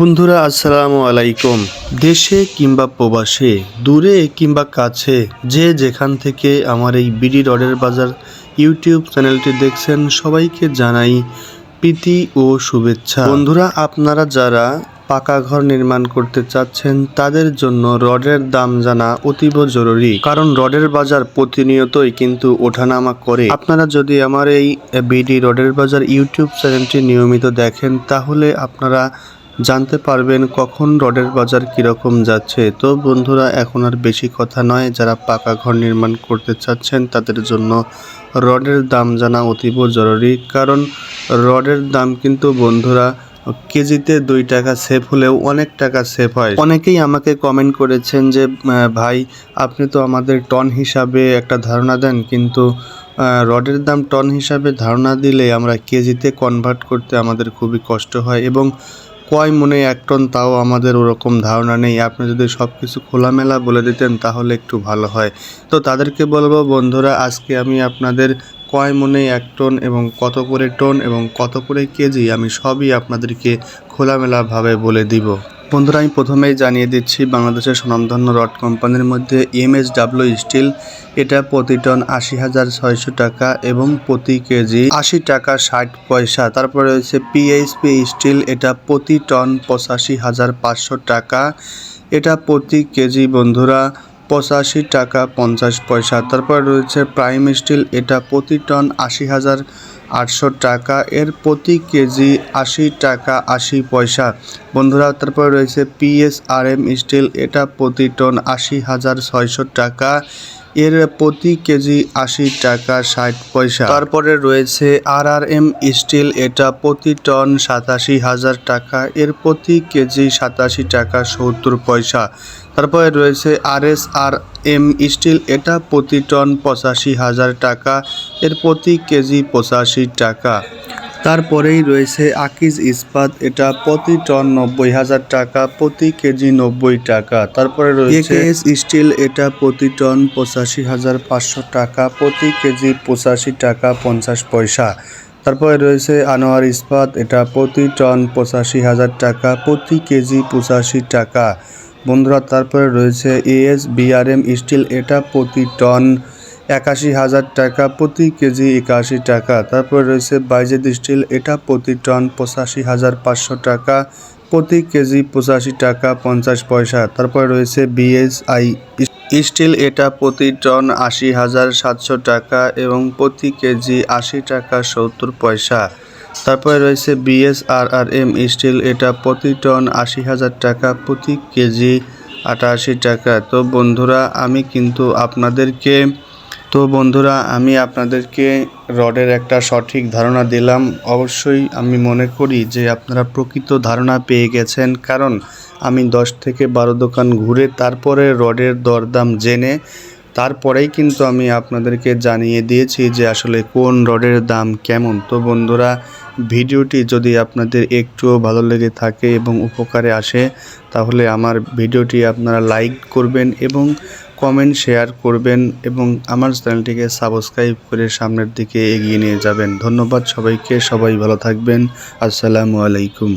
বন্ধুরা, আসসালামু আলাইকুম। দেশে কিংবা প্রবাসে, দূরে কিংবা কাছে, যে যেখান থেকে আমার এই বিডি রডের বাজার ইউটিউব চ্যানেলটি দেখছেন, সবাইকে জানাই প্রীতি ও শুভেচ্ছা। বন্ধুরা, আপনারা যারা পাকা ঘর নির্মাণ করতে চাচ্ছেন, তাদের জন্য রডের দাম জানা অতীব জরুরি। কারণ রডের বাজার প্রতিনিয়তই কিন্তু ওঠানামা করে। আপনারা যদি আমার এই বিডি রডের বাজার ইউটিউব চ্যানেলটি নিয়মিত দেখেন, তাহলে আপনারা জানতে পারবেন কখন রডের বাজার কীরকম যাচ্ছে। তো বন্ধুরা, এখন আর বেশি কথা নয়, যারা পাকা ঘর নির্মাণ করতে চাচ্ছেন তাদের জন্য রডের দাম জানা অতীব জরুরি। কারণ রডের দাম কিন্তু বন্ধুরা, কেজিতে দুই টাকা সেভ হলেও অনেক টাকা সেভ হয়। অনেকেই আমাকে কমেন্ট করেছেন যে ভাই, আপনি তো আমাদের টন হিসাবে একটা ধারণা দেন, কিন্তু রডের দাম টন হিসাবে ধারণা দিলে আমরা কেজিতে কনভার্ট করতে আমাদের খুবই কষ্ট হয়। এবং কয় মনে এক টন তাও আমাদের ওরকম ধারণা নেই। আপনি যদি সব কিছু খোলামেলা বলে দিতেন তাহলে একটু ভালো হয়। তো তাদেরকে বলব, বন্ধুরা, আজকে আমি আপনাদের কয় মনে এক টন এবং কত করে টন এবং কত করে কেজি আমি সবই আপনাদেরকে খোলামেলাভাবে বলে দিব। বন্ধুরা, আমি প্রথমেই জানিয়ে দিচ্ছি, বাংলাদেশের স্বনামধন্য রড কোম্পানির মধ্যে এমএসডাব্লিউ স্টিল, এটা প্রতি টন আশি হাজার ছয়শো টাকা এবং প্রতি কেজি আশি টাকা ষাট পয়সা। তারপরে রয়েছে পিএইচপি স্টিল, এটা প্রতি টন পঁচাশি হাজার পাঁচশো টাকা। এটা প্রতি কেজি বন্ধুরা পঁচাশি টাকা পঞ্চাশ পয়সা। তারপর রয়েছে প্রাইম স্টিল, এটা প্রতি টন আশি হাজার আটশো টাকা, এর প্রতি কেজি আশি টাকা, আশি পয়সা। বন্ধুরা, তারপরে রয়েছে পিএসআরএম স্টিল এটা প্রতি টন আশি হাজার ছয়শো টাকা। এর প্রতি কেজি আশি টাকা ষাট পয়সা। তারপরে রয়েছে আর আর এম স্টিল, এটা প্রতি টন সাতাশি হাজার টাকা, এর প্রতি কেজি সাতাশি টাকা সত্তর পয়সা। তারপরে রয়েছে R S R M steel, এটা প্রতি টন পঁচাশি হাজার টাকা, এর প্রতি কেজি পঁচাশি টাকা। তারপরেই রয়েছে আকিজ ইস্পাত এটা প্রতি টন নব্বই হাজার টাকা প্রতি কেজি নব্বই টাকা। তারপরে রয়েছে এস স্টিল এটা প্রতি টন পঁচাশি হাজার পাঁচশো টাকা প্রতি কেজি পঁচাশি টাকা পঞ্চাশ পয়সা। তারপরে রয়েছে আনোয়ার ইস্পাত এটা প্রতি টন পঁচাশি হাজার টাকা প্রতি কেজি পঁচাশি টাকা। বন্ধুরা তারপরে রয়েছে এএস বিআরএম স্টিল এটা প্রতি টন একাশি হাজার টাকা, প্রতি কেজি একাশি টাকা। তারপর রয়েছে বাইজেদ স্টিল, এটা প্রতি টন পঁচাশি হাজার পাঁচশো টাকা, প্রতি কেজি পঁচাশি টাকা পঞ্চাশ পয়সা। তারপর রয়েছে বিএসআই স্টিল, এটা প্রতি টন আশি হাজার সাতশো টাকা এবং প্রতি কেজি আশি টাকা সত্তর পয়সা। তারপরে রয়েছে বিএসআরআরএম স্টিল, এটা প্রতি টন আশি হাজার টাকা, প্রতি কেজি আটাশি টাকা। তো বন্ধুরা, আমি কিন্তু আপনাদেরকে তো বন্ধুরা, আমি আপনাদেরকে রডের একটা সঠিক ধারণা দিলাম। অবশ্যই আমি মনে করি যে আপনারা প্রকৃত ধারণা পেয়ে গেছেন, কারণ আমি দশ থেকে বারো দোকান ঘুরে তারপরে রডের দরদাম জেনে তারপরেই কিন্তু আমি আপনাদেরকে জানিয়ে দিয়েছি যে আসলে কোন রডের দাম কেমন। তো বন্ধুরা, ভিডিওটি যদি আপনাদের একটুও ভালো লেগে থাকে এবং উপকারে আসে, তাহলে আমার ভিডিওটি আপনারা লাইক করবেন এবং কমেন্ট শেয়ার করবেন এবং আমার চ্যানেলটিকে সাবস্ক্রাইব করে সামনের দিকে এগিয়ে নিয়ে যাবেন। ধন্যবাদ সবাইকে, সবাই ভালো থাকবেন। আসসালামু আলাইকুম।